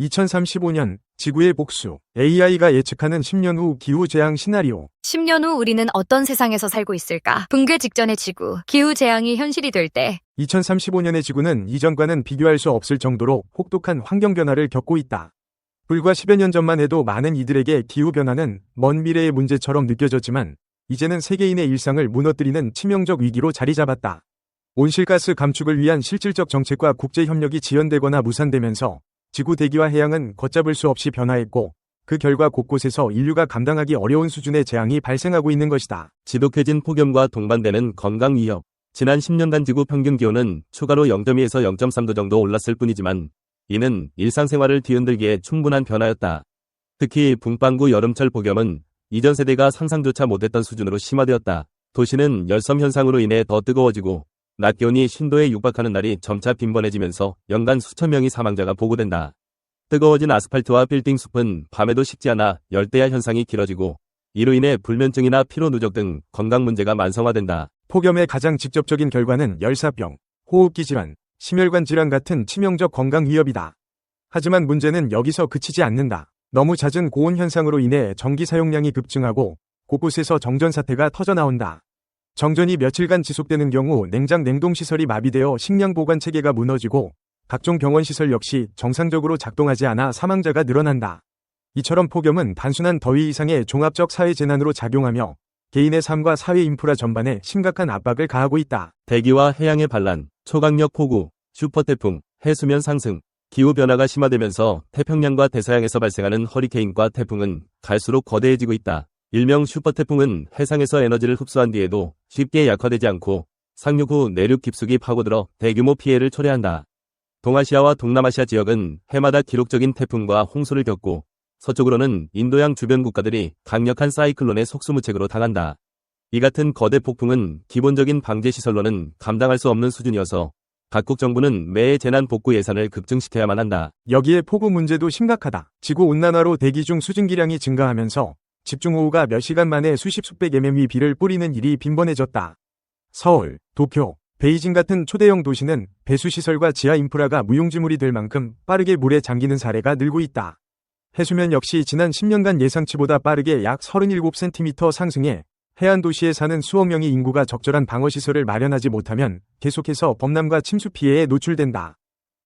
2035년 지구의 복수 AI가 예측하는 10년 후 기후 재앙 시나리오 10년 후 우리는 어떤 세상에서 살고 있을까? 붕괴 직전의 지구, 기후 재앙이 현실이 될 때, 2035년의 지구는 이전과는 비교할 수 없을 정도로 혹독한 환경 변화를 겪고 있다. 불과 10여 년 전만 해도 많은 이들에게 기후 변화는 먼 미래의 문제처럼 느껴졌지만 이제는 세계인의 일상을 무너뜨리는 치명적 위기로 자리 잡았다. 온실가스 감축을 위한 실질적 정책과 국제 협력이 지연되거나 무산되면서 지구 대기와 해양은 걷잡을 수 없이 변화했고 그 결과 곳곳에서 인류가 감당하기 어려운 수준의 재앙이 발생하고 있는 것이다. 지독해진 폭염과 동반되는 건강 위협. 지난 10년간 지구 평균 기온은 추가로 0.2에서 0.3도 정도 올랐을 뿐이지만 이는 일상생활을 뒤흔들기에 충분한 변화였다. 특히 붕빵구 여름철 폭염은 이전 세대가 상상조차 못했던 수준으로 심화되었다. 도시는 열섬 현상으로 인해 더 뜨거워지고 낮 기온이 신도에 육박하는 날이 점차 빈번해지면서 연간 수천 명의 사망자가 보고된다. 뜨거워진 아스팔트와 빌딩 숲은 밤에도 식지 않아 열대야 현상이 길어지고 이로 인해 불면증이나 피로 누적 등 건강 문제가 만성화된다. 폭염의 가장 직접적인 결과는 열사병, 호흡기 질환, 심혈관 질환 같은 치명적 건강 위협이다. 하지만 문제는 여기서 그치지 않는다. 너무 잦은 고온 현상으로 인해 전기 사용량이 급증하고 곳곳에서 정전 사태가 터져 나온다. 정전이 며칠간 지속되는 경우 냉장 냉동 시설이 마비되어 식량 보관 체계가 무너지고 각종 병원 시설 역시 정상적으로 작동하지 않아 사망자가 늘어난다. 이처럼 폭염은 단순한 더위 이상의 종합적 사회 재난으로 작용하며 개인의 삶과 사회 인프라 전반에 심각한 압박을 가하고 있다. 대기와 해양의 반란, 초강력 폭우, 슈퍼태풍, 해수면 상승, 기후변화가 심화되면서 태평양과 대서양에서 발생하는 허리케인과 태풍은 갈수록 거대해지고 있다. 일명 슈퍼태풍은 해상에서 에너지를 흡수한 뒤에도 쉽게 약화되지 않고 상륙 후 내륙 깊숙이 파고들어 대규모 피해를 초래한다. 동아시아와 동남아시아 지역은 해마다 기록적인 태풍과 홍수를 겪고 서쪽으로는 인도양 주변 국가들이 강력한 사이클론의 속수무책으로 당한다. 이 같은 거대 폭풍은 기본적인 방제 시설로는 감당할 수 없는 수준이어서 각국 정부는 매해 재난 복구 예산을 급증시켜야만 한다. 여기에 폭우 문제도 심각하다. 지구 온난화로 대기 중 수증기량이 증가하면서 집중호우가 몇 시간 만에 수십 수백 mm의 비를 뿌리는 일이 빈번해졌다. 서울, 도쿄, 베이징 같은 초대형 도시는 배수시설과 지하 인프라가 무용지물이 될 만큼 빠르게 물에 잠기는 사례가 늘고 있다. 해수면 역시 지난 10년간 예상치보다 빠르게 약 37cm 상승해 해안 도시에 사는 수억 명의 인구가 적절한 방어시설을 마련하지 못하면 계속해서 범람과 침수 피해에 노출된다.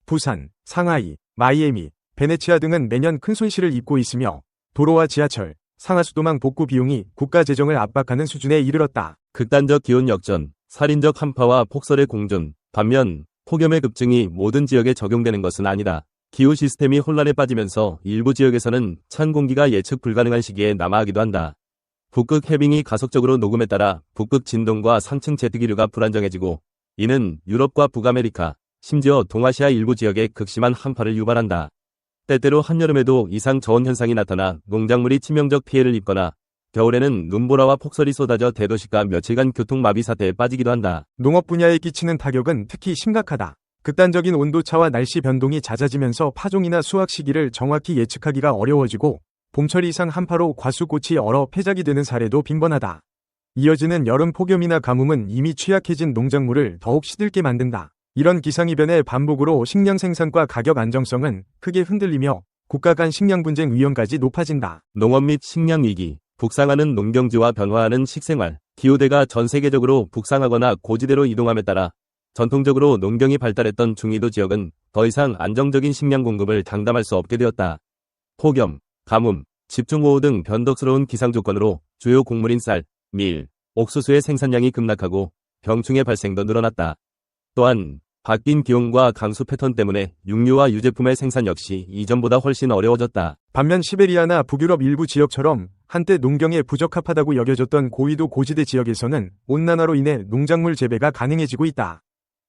부산, 상하이, 마이애미, 베네치아 등은 매년 큰 손실을 입고 있으며 도로와 지하철, 상하수도망 복구 비용이 국가 재정을 압박하는 수준에 이르렀다. 극단적 기온 역전, 살인적 한파와 폭설의 공존, 반면 폭염의 급증이 모든 지역에 적용되는 것은 아니다. 기후 시스템이 혼란에 빠지면서 일부 지역에서는 찬 공기가 예측 불가능한 시기에 남하하기도 한다. 북극 해빙이 가속적으로 녹음에 따라 북극 진동과 상층 제트기류가 불안정해지고 이는 유럽과 북아메리카, 심지어 동아시아 일부 지역에 극심한 한파를 유발한다. 때때로 한여름에도 이상 저온 현상이 나타나 농작물이 치명적 피해를 입거나 겨울에는 눈보라와 폭설이 쏟아져 대도시가 며칠간 교통마비 사태에 빠지기도 한다. 농업 분야에 끼치는 타격은 특히 심각하다. 극단적인 온도차와 날씨 변동이 잦아지면서 파종이나 수확 시기를 정확히 예측하기가 어려워지고 봄철 이상 한파로 과수꽃이 얼어 폐작이 되는 사례도 빈번하다. 이어지는 여름 폭염이나 가뭄은 이미 취약해진 농작물을 더욱 시들게 만든다. 이런 기상이변의 반복으로 식량 생산과 가격 안정성은 크게 흔들리며 국가 간 식량 분쟁 위험까지 높아진다. 농업 및 식량 위기, 북상하는 농경지와 변화하는 식생활, 기후대가 전 세계적으로 북상하거나 고지대로 이동함에 따라 전통적으로 농경이 발달했던 중위도 지역은 더 이상 안정적인 식량 공급을 장담할 수 없게 되었다. 폭염, 가뭄, 집중호우 등 변덕스러운 기상 조건으로 주요 곡물인 쌀, 밀, 옥수수의 생산량이 급락하고 병충해 발생도 늘어났다. 또한 바뀐 기온과 강수 패턴 때문에 육류와 유제품의 생산 역시 이전보다 훨씬 어려워졌다. 반면 시베리아나 북유럽 일부 지역처럼 한때 농경에 부적합하다고 여겨졌던 고위도 고지대 지역에서는 온난화로 인해 농작물 재배가 가능해지고 있다.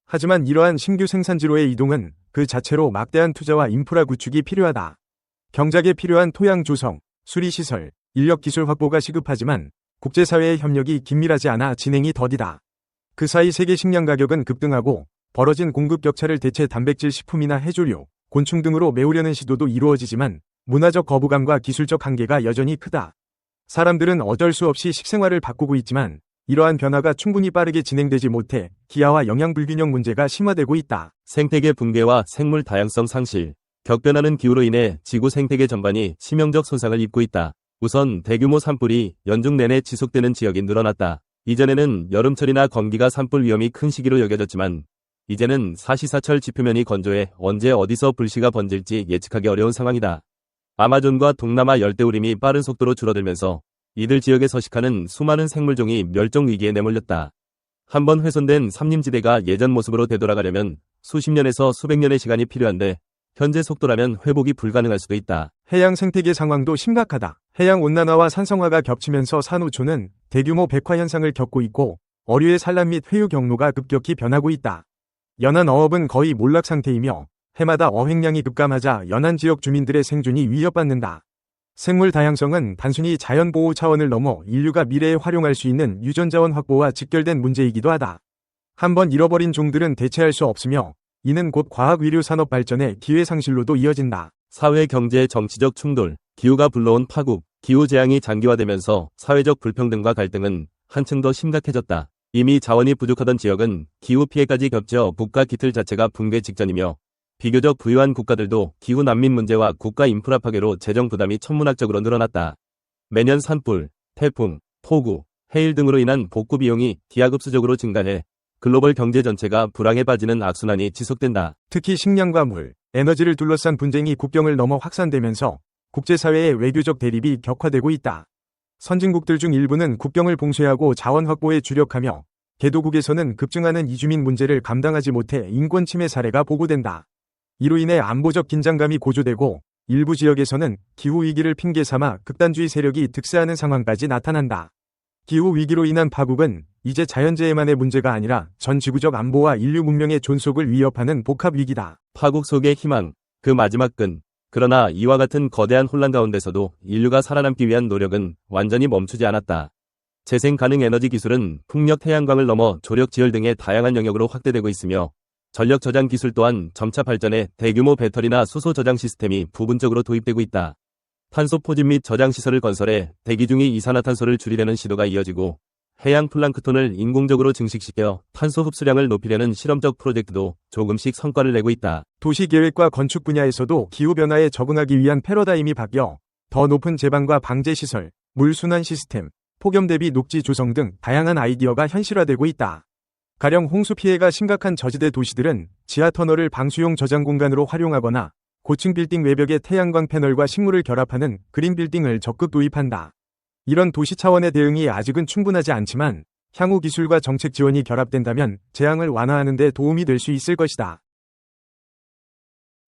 하지만 이러한 신규 생산지로의 이동은 그 자체로 막대한 투자와 인프라 구축이 필요하다. 경작에 필요한 토양 조성, 수리시설, 인력 기술 확보가 시급하지만 국제사회의 협력이 긴밀하지 않아 진행이 더디다. 그 사이 세계 식량 가격은 급등하고 벌어진 공급 격차를 대체 단백질 식품이나 해조류, 곤충 등으로 메우려는 시도도 이루어지지만 문화적 거부감과 기술적 한계가 여전히 크다. 사람들은 어쩔 수 없이 식생활을 바꾸고 있지만 이러한 변화가 충분히 빠르게 진행되지 못해 기아와 영양 불균형 문제가 심화되고 있다. 생태계 붕괴와 생물 다양성 상실, 격변하는 기후로 인해 지구 생태계 전반이 치명적 손상을 입고 있다. 우선 대규모 산불이 연중 내내 지속되는 지역이 늘어났다. 이전에는 여름철이나 건기가 산불 위험이 큰 시기로 여겨졌지만 이제는 사시사철 지표면이 건조해 언제 어디서 불씨가 번질지 예측하기 어려운 상황이다. 아마존과 동남아 열대우림이 빠른 속도로 줄어들면서 이들 지역에 서식하는 수많은 생물종이 멸종 위기에 내몰렸다. 한번 훼손된 삼림지대가 예전 모습으로 되돌아가려면 수십 년에서 수백 년의 시간이 필요한데 현재 속도라면 회복이 불가능할 수도 있다. 해양 생태계 상황도 심각하다. 해양 온난화와 산성화가 겹치면서 산호초는 대규모 백화 현상을 겪고 있고 어류의 산란 및 회유 경로가 급격히 변하고 있다. 연안 어업은 거의 몰락 상태이며 해마다 어획량이 급감하자 연안 지역 주민들의 생존이 위협받는다. 생물 다양성은 단순히 자연 보호 차원을 넘어 인류가 미래에 활용할 수 있는 유전 자원 확보와 직결된 문제이기도 하다. 한번 잃어버린 종들은 대체할 수 없으며 이는 곧 과학 위류 산업 발전의 기회 상실로도 이어진다. 사회, 경제, 정치적 충돌, 기후가 불러온 파국, 기후 재앙이 장기화되면서 사회적 불평등과 갈등은 한층 더 심각해졌다. 이미 자원이 부족하던 지역은 기후 피해까지 겹쳐 국가 기틀 자체가 붕괴 직전이며 비교적 부유한 국가들도 기후 난민 문제와 국가 인프라 파괴로 재정 부담이 천문학적으로 늘어났다. 매년 산불, 태풍, 폭우, 해일 등으로 인한 복구 비용이 기하급수적으로 증가해 글로벌 경제 전체가 불황에 빠지는 악순환이 지속된다. 특히 식량과 물, 에너지를 둘러싼 분쟁이 국경을 넘어 확산되면서 국제사회의 외교적 대립이 격화되고 있다. 선진국들 중 일부는 국경을 봉쇄하고 자원 확보에 주력하며 개도국에서는 급증하는 이주민 문제를 감당하지 못해 인권 침해 사례가 보고된다. 이로 인해 안보적 긴장감이 고조되고 일부 지역에서는 기후 위기를 핑계 삼아 극단주의 세력이 득세하는 상황까지 나타난다. 기후 위기로 인한 파국은 이제 자연재해만의 문제가 아니라 전 지구적 안보와 인류 문명의 존속을 위협하는 복합 위기다. 파국 속의 희망, 그 마지막 끈. 그러나 이와 같은 거대한 혼란 가운데서도 인류가 살아남기 위한 노력은 완전히 멈추지 않았다. 재생 가능 에너지 기술은 풍력 태양광을 넘어 조력 지열 등의 다양한 영역으로 확대되고 있으며 전력 저장 기술 또한 점차 발전해 대규모 배터리나 수소 저장 시스템이 부분적으로 도입되고 있다. 탄소 포집 및 저장 시설을 건설해 대기 중의 이산화탄소를 줄이려는 시도가 이어지고 해양 플랑크톤을 인공적으로 증식시켜 탄소 흡수량을 높이려는 실험적 프로젝트도 조금씩 성과를 내고 있다. 도시계획과 건축 분야에서도 기후변화에 적응하기 위한 패러다임이 바뀌어 더 높은 제방과 방제 시설, 물순환 시스템, 폭염 대비 녹지 조성 등 다양한 아이디어가 현실화되고 있다. 가령 홍수 피해가 심각한 저지대 도시들은 지하 터널을 방수용 저장 공간으로 활용하거나 고층 빌딩 외벽에 태양광 패널과 식물을 결합하는 그린 빌딩을 적극 도입한다. 이런 도시 차원의 대응이 아직은 충분하지 않지만 향후 기술과 정책 지원이 결합된다면 재앙을 완화하는 데 도움이 될 수 있을 것이다.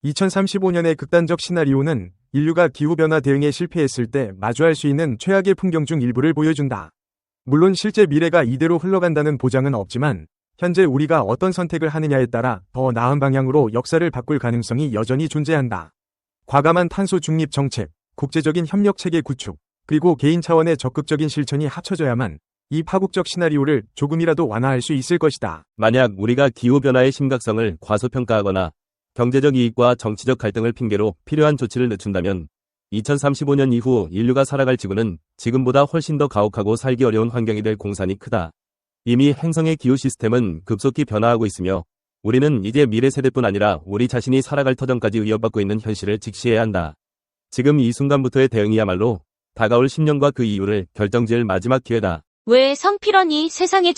2035년의 극단적 시나리오는 인류가 기후변화 대응에 실패했을 때 마주할 수 있는 최악의 풍경 중 일부를 보여준다. 물론 실제 미래가 이대로 흘러간다는 보장은 없지만 현재 우리가 어떤 선택을 하느냐에 따라 더 나은 방향으로 역사를 바꿀 가능성이 여전히 존재한다. 과감한 탄소 중립 정책, 국제적인 협력 체계 구축, 그리고 개인 차원의 적극적인 실천이 합쳐져야만 이 파국적 시나리오를 조금이라도 완화할 수 있을 것이다. 만약 우리가 기후변화의 심각성을 과소평가하거나 경제적 이익과 정치적 갈등을 핑계로 필요한 조치를 늦춘다면 2035년 이후 인류가 살아갈 지구는 지금보다 훨씬 더 가혹하고 살기 어려운 환경이 될 공산이 크다. 이미 행성의 기후 시스템은 급속히 변화하고 있으며 우리는 이제 미래 세대뿐 아니라 우리 자신이 살아갈 터전까지 위협받고 있는 현실을 직시해야 한다. 지금 이 순간부터의 대응이야말로 다가올 10년과 그 이후를 결정지을 마지막 기회다. 왜 성필원이 세상에